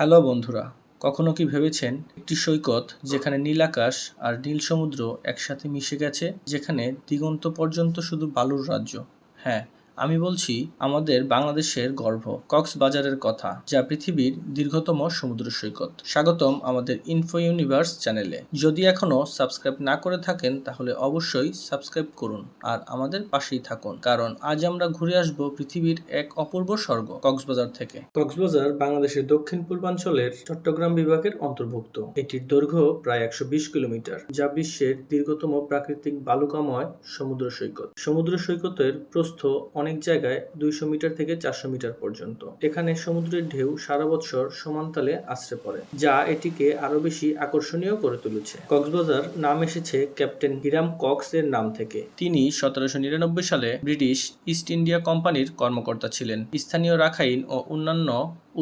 Hello বন্ধুরা, কখনো কি ভেবেছেন একটি সৈকত যেখানে নীল আকাশ আর নীল সমুদ্র একসাথে মিশে গেছে, যেখানে দিগন্ত পর্যন্ত শুধু বালুর রাজ্য? হ্যাঁ আমি বলছি আমাদের বাংলাদেশের গর্ভ কক্সবাজারের কথা, যা পৃথিবীর দীর্ঘতম সমুদ্র সৈকত। স্বাগতম আমাদের ইনফো ইউনিভার্স চ্যানেলে যদি এখনও সাবস্ক্রাইব না করে থাকেন, তাহলে অবশ্যই সাবস্ক্রাইব করুন আর আমাদের পাশেই থাকুন, কারণ আজ আমরা ঘুরে আসব পৃথিবীর এক অপূর্ব স্বর্গ, কক্সবাজার থেকে। কক্সবাজার বাংলাদেশের দক্ষিণ পূর্বাঞ্চলের চট্টগ্রাম বিভাগের অন্তর্ভুক্ত। এটির দৈর্ঘ্য প্রায় একশো বিশ কিলোমিটার, যা বিশ্বের দীর্ঘতম প্রাকৃতিক বালুকাময় সমুদ্র সৈকত। সমুদ্র সৈকতের প্রস্থ অনেক জায়গায় দুইশো মিটার থেকে চারশো মিটার পর্যন্ত। এখানে সমুদ্রের ঢেউ সারা বছর সমানতালে আশ্রে পড়ে, যা এটিকে আরও বেশি আকর্ষণীয় করে তুলেছে। কক্সবাজার নাম এসেছে ক্যাপ্টেন হিরাম কক্স এর নাম থেকে। তিনি সতেরোশো নিরানব্বই সালে ব্রিটিশ ইস্ট ইন্ডিয়া কোম্পানির কর্মকর্তা ছিলেন। স্থানীয় রাখাইন ও অন্যান্য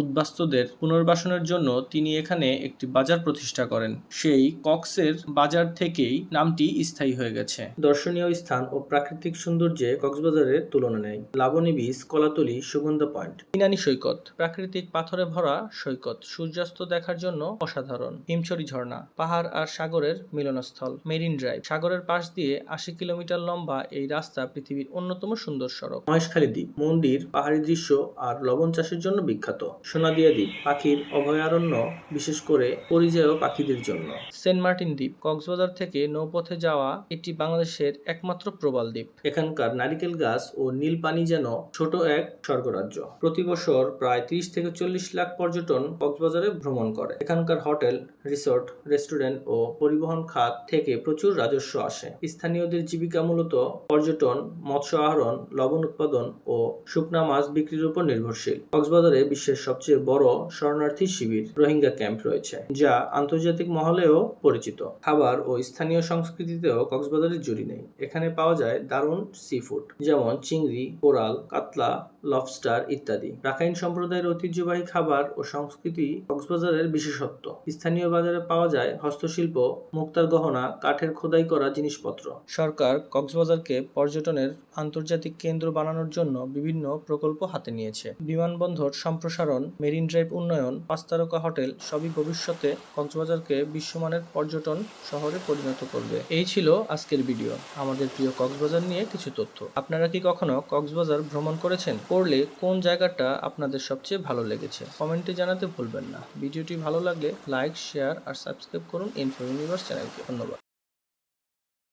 উদ্বাস্তুদের পুনর্বাসনের জন্য তিনি এখানে একটি বাজার প্রতিষ্ঠা করেন। সেই কক্সের বাজার থেকেই নামটি স্থায়ী হয়ে গেছে। দর্শনীয় স্থান ও প্রাকৃতিক সৌন্দর্যে কক্সবাজারের তুলনা নেই। লাবণী বীচ কলাতলি সুগন্ধা পয়েন্ট ইনানি সৈকত। প্রাকৃতিক পাথরে ভরা সৈকত। সূর্যাস্ত দেখার জন্য অসাধারণ। হিমছড়ি ঝর্ণা। পাহাড় আর সাগরের মিলনস্থল। Marine drive. সাগরের পাশ দিয়ে আশি কিলোমিটার লম্বা এই রাস্তা পৃথিবীর অন্যতম সুন্দর সড়ক। মহেশখালী দ্বীপ। মন্দির পাহাড়ি দৃশ্য আর লবণ চাষের জন্য বিখ্যাত। সোনাদিয়া দ্বীপ। পাখির অভয়ারণ্য বিশেষ করে পরিযায়ী পাখিদের জন্য। সেন্ট মার্টিন দ্বীপ। কক্সবাজার থেকে নৌপথে যাওয়া এটি বাংলাদেশের একমাত্র প্রবাল দ্বীপ। এখানকার নারিকেল গাছ ও নীল পানি যেন ছোট এক স্বর্গরাজ্য। প্রতি বছর প্রায় ত্রিশ থেকে চল্লিশ লাখ পর্যটন কক্সবাজারে ভ্রমণ করে। এখানকার হোটেল, রিসোর্ট, রেস্টুরেন্ট ও পরিবহন খাত থেকে প্রচুর রাজস্ব আসে। স্থানীয়দের জীবিকা মূলত পর্যটন, মৎস্য আহরণ, লবণ উৎপাদন ও শুকনা মাছ বিক্রির উপর নির্ভরশীল। কক্সবাজারে বিশ্বের সবচেয়ে বড় শরণার্থী শিবির রোহিঙ্গা ক্যাম্প রয়েছে, যা আন্তর্জাতিক মহলেও পরিচিত। খাবার ও স্থানীয় সংস্কৃতিতেও কক্সবাজারের জুড়ি নেই। এখানে পাওয়া যায় দারুণ সি ফুড, যেমন চিংড়ি কোরাল, কাতলা, লবস্টার ইত্যাদি। রাখাইন সম্প্রদায়ের ঐতিহ্যবাহী খাবার ও সংস্কৃতি কক্সবাজারের বিশেষত্ব। স্থানীয় বাজারে পাওয়া যায় হস্তশিল্প, মুক্তার গহনা, কাঠের খোদাই করা জিনিসপত্র। সরকার কক্সবাজারকে পর্যটনের আন্তর্জাতিক কেন্দ্র বানানোর জন্য বিভিন্ন প্রকল্প হাতে নিয়েছে। বিমানবন্দর সম্প্রসারণ, মেরিন ড্রাইভ উন্নয়ন, পাঁচ তারকা হোটেল সবই ভবিষ্যতে কক্সবাজারকে বিশ্বমানের পর্যটন শহরে পরিণত করবে। এই ছিল আজকের ভিডিও। আমাদের প্রিয় কক্সবাজার নিয়ে কিছু তথ্য। আপনারা কি কখনো কক্সবাজার ভ্রমণ করেছেন করলে কোন জায়গাটা আপনাদের সবচেয়ে ভালো লেগেছে? কমেন্টে জানাতে ভুলবেন না। ভিডিওটি ভালো লাগলে লাইক, শেয়ার আর সাবস্ক্রাইব করুন ইনফো ইউনিভার্স চ্যানেলকে। ধন্যবাদ।